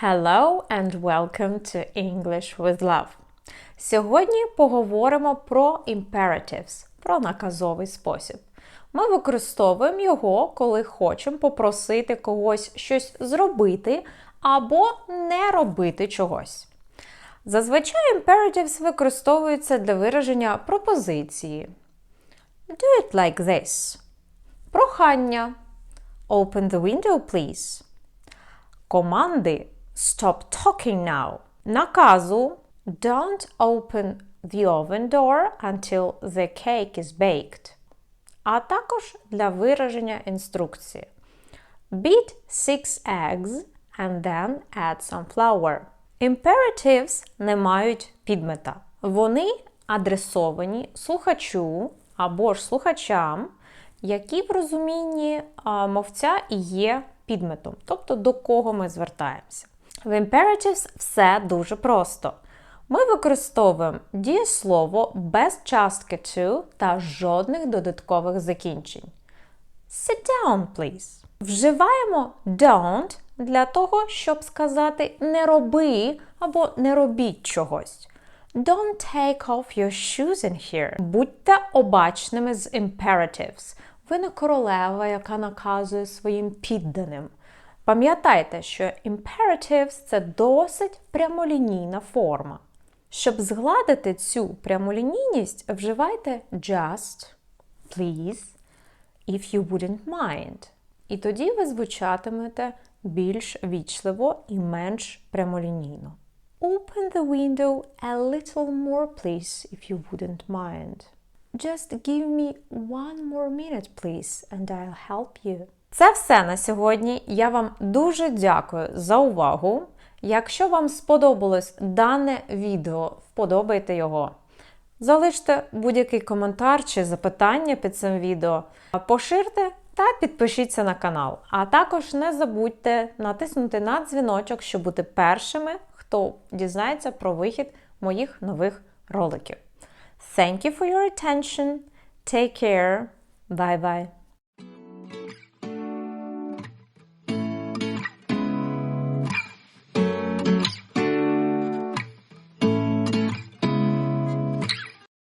Hello and welcome to English with Love. Сьогодні поговоримо про imperatives, про наказовий спосіб. Ми використовуємо його, коли хочемо попросити когось щось зробити або не робити чогось. Зазвичай imperatives використовуються для вираження пропозиції. Do it like this. Прохання. Open the window, please. Команди Stop talking now. Наказу Don't open the oven door until the cake is baked. А також для вираження інструкції. Beat six eggs and then add some flour. Imperatives не мають підмета. Вони адресовані слухачу або ж слухачам, які в розумінні мовця і є підметом, тобто до кого ми звертаємося. В imperatives все дуже просто. Ми використовуємо дієслово без частки to та жодних додаткових закінчень. Sit down, please. Вживаємо don't для того, щоб сказати не роби або не робіть чогось. Don't take off your shoes in here. Будьте обачними з imperatives. Ви не королева, яка наказує своїм підданим. Пам'ятайте, що imperatives – це досить прямолінійна форма. Щоб згладити цю прямолінійність, вживайте just, please, if you wouldn't mind. І тоді ви звучатимете більш вічливо і менш прямолінійно. Open the window a little more, please, if you wouldn't mind. Just give me one more minute, please, and I'll help you. Це все на сьогодні. Я вам дуже дякую за увагу. Якщо вам сподобалось дане відео, вподобайте його. Залиште будь-який коментар чи запитання під цим відео, поширте та підпишіться на канал. А також не забудьте натиснути на дзвіночок, щоб бути першими, хто дізнається про вихід моїх нових роликів. Thank you for your attention. Take care. Bye bye.